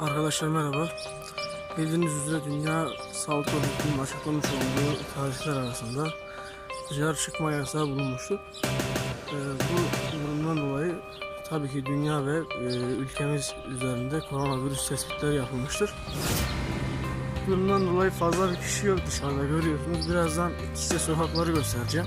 Arkadaşlar merhaba. Bildiğiniz üzere Dünya Sağlık Örgütü'nün açıklamış olduğu tarihler arasında dışarı çıkma yasağı bulunmuştu. Ee, bu durumdan dolayı tabii ki dünya ve e, ülkemiz üzerinde koronavirüs tespitleri yapılmıştır. Bu durumdan dolayı fazla bir kişi yok dışarıda görüyorsunuz. Birazdan size sokakları göstereceğim.